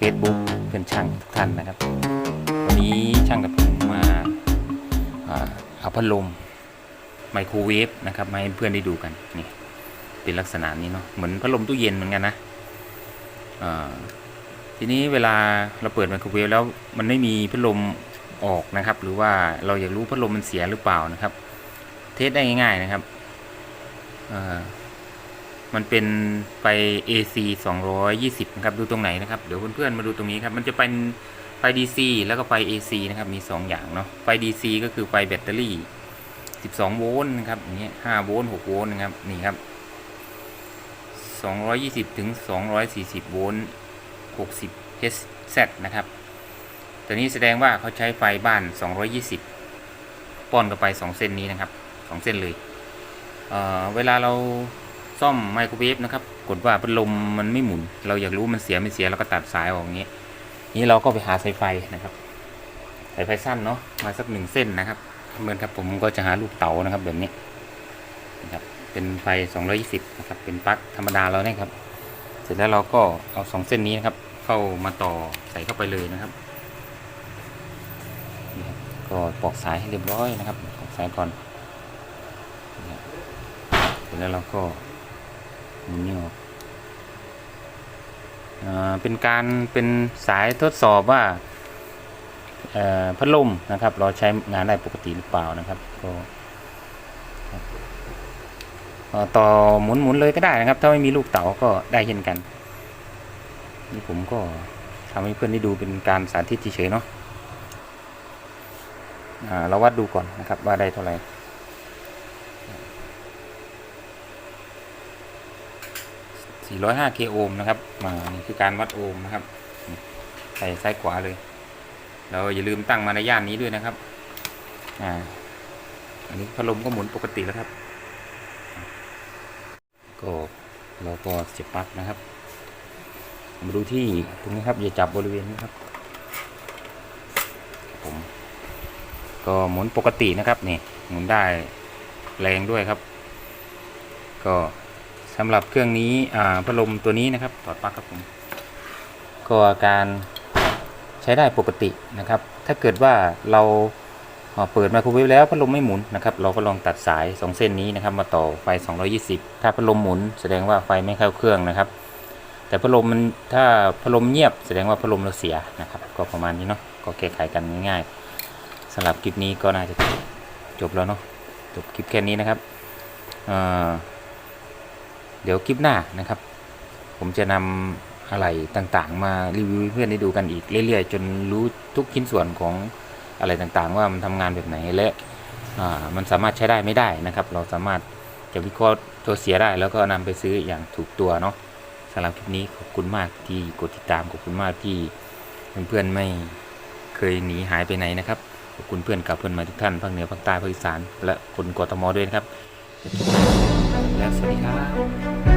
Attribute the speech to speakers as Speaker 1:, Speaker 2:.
Speaker 1: Facebook เพื่อนช่างทุกท่านนะครับ วันนี้ช่างกับผมมาเอาพัดลมไมโครเวฟนะครับมาให้เพื่อนได้ดูกันนี่เป็นลักษณะนี้เนาะเหมือนพัดลมตู้เย็นเหมือนกันนะทีนี้เวลาเราเปิดไมโครเวฟแล้วมันไม่มีพัดลมออกนะครับ หรือว่าเราอยากรู้พัดลมมันเสียหรือเปล่านะครับ เทสได้ง่าย ๆนะครับ มันเป็นไฟ AC 220นะครับดูตรงไหนนะครับเดี๋ยวเพื่อนๆมาดูตรงนี้ครับมันจะเป็นไฟ DC แล้วก็ไฟ AC นะครับมี 2 อย่างเนาะไฟ DC ก็คือไฟแบตเตอรี่ 12 โวลต์นะครับอย่างเงี้ย5โวลต์6โวลต์นะครับนี่ครับ 220ถึง240 โวลต์60 Hz นะครับตัวนี้แสดงว่าเขาใช้ไฟบ้าน 220ป้อนเข้าไป 2 เส้นนี้นะครับ 2 เส้นเลยเเวลาเรา ซ่อมไมโครเวฟนะครับ กดว่าพัดลมมันไม่หมุน เราอยากรู้มันเสียไม่เสียเราก็ตัดสายออกอย่างนี้นี้เราก็ไปหาสายไฟนะครับ สายไฟสั้นเนาะมาสักหนึ่งเส้นนะครับเหมือนครับผมก็จะหาลูกเต๋านะครับแบบนี้นะครับเป็นไฟ 220นะครับเป็นปลั๊กธรรมดาเราเนี่ยครับ เสร็จแล้วเราก็เอาสองเส้นนี้นะครับ เข้ามาต่อใส่เข้าไปเลยนะครับก็ปอกสายให้เรียบร้อยนะครับปอกสายก่อนเสร็จแล้วเราก็ หมุนนี่ออกเป็นการเป็นสายทดสอบว่าพัดลมนะครับ เราใช้งานได้ปกติหรือเปล่านะครับก็ต่อหมุนหมุนเลยก็ได้นะครับ ถ้าไม่มีลูกเต๋าก็ได้เช่นกัน นี่ผมก็ทำให้เพื่อนได้ดูเป็นการสาธิตเฉยๆเนาะเราวัดดูก่อนนะครับว่าได้เท่าไหร่ 405 k โอห์มนะครับมานี่คือการวัดโอห์มนะครับใส่ซ้ายขวาเลยเราอย่าลืมตั้งมาในย่านนี้ด้วยนะครับอ่าอันนี้พัดลมก็หมุนปกติแล้วครับ ก็เราก็เสียบปลั๊กนะครับ มาดูที่ตรงนี้ครับ อย่าจับบริเวณนี้ครับผมก็หมุนปกตินะครับนี่หมุนได้แรงด้วยครับ ก็ สำหรับเครื่องนี้อ่าพัดลมตัวนี้นะครับถอดปลั๊กครับผมก็อการใช้ได้ปกตินะครับ ถ้าเกิดว่าเราเปิดไมโครเวฟแล้วพัดลมไม่หมุนนะครับ เราก็ลองตัดสายสองเส้นนี้นะครับ มาต่อไฟ 220 ถ้าพัดลมหมุน แสดงว่าไฟไม่เข้าเครื่องนะครับ แต่พัดลมมันถ้าพัดลมเงียบ แสดงว่าพัดลมเราเสียนะครับ ก็ประมาณนี้เนาะก็แก้ไขกันง่ายๆสำหรับคลิปนี้ก็น่าจะจบแล้วเนาะจบคลิปแค่นี้นะครับ เดี๋ยวคลิปหน้านะครับ ผมจะนำอะไรต่างๆ มารีวิวเพื่อนได้ดูกันอีกเรื่อยๆ จนรู้ทุกชิ้นส่วนของอะไรต่างๆ ว่ามันทำงานแบบไหนและมันสามารถใช้ได้ไม่ได้นะครับ เราสามารถจะวิเคราะห์ตัวเสียได้ แล้วก็นำไปซื้ออย่างถูกตัวเนาะสำหรับคลิปนี้ขอบคุณมากที่กดติดตามขอบคุณมากที่เพื่อนๆไม่เคยหนีหายไปไหนนะครับขอบคุณเพื่อนกับเพื่อนมาทุกท่านภาคเหนือภาคใต้ภาคอีสานและคนกทมด้วยนะครับ และสวัสดีครับ